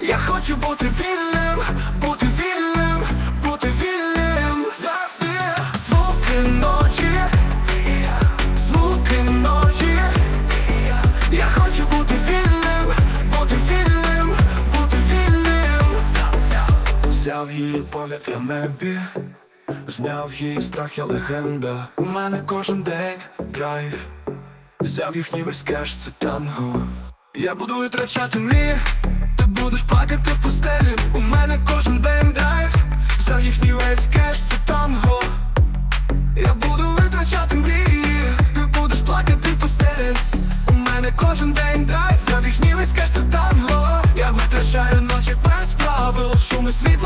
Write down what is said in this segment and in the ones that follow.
я хочу бути вільним. бути Взяв її погляд я небі, зняв її страх, я легенда. У мене кожен день драйв. Взяв їхній весь кеш, це танго. Я буду витрачати мрії, ти будеш плакати в постелі. У мене кожен день драйв. Взяв їхній весь кеш, це танго. Я буду витрачати мрії, ти будеш плакати в постелі. У мене кожен день драйв. Взяв їхній весь кеш, це танго. Я витрачаю ночі без правил. Шуми світло,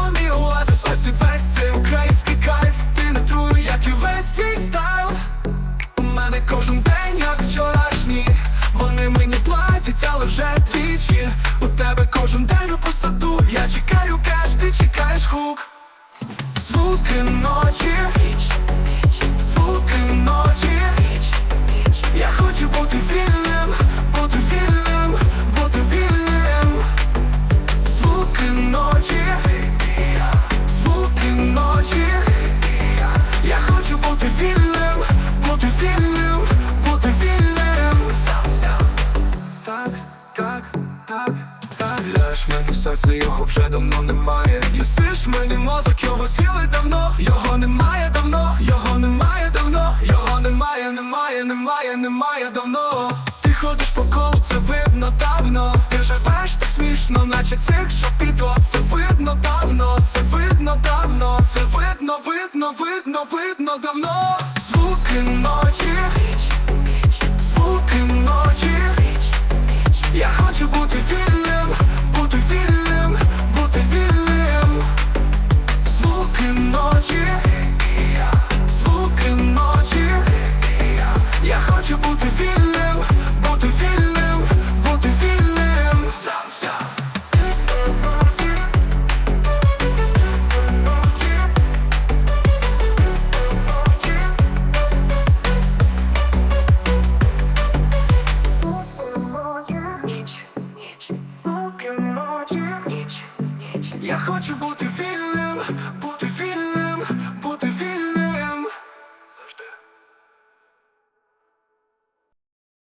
Стріляєш мені серце, його вже давно немає. Їсиш мені мозок, його сіли давно, його немає давно, його немає давно, його немає, немає, немає, немає давно. Ти ходиш по колу, це видно давно. Ти живеш так смішно, наче цих що підло. Це видно давно, це видно давно, це видно, видно, видно, видно давно. Звуки ночі, звуки ночі. Я хочу бути вільним, бути.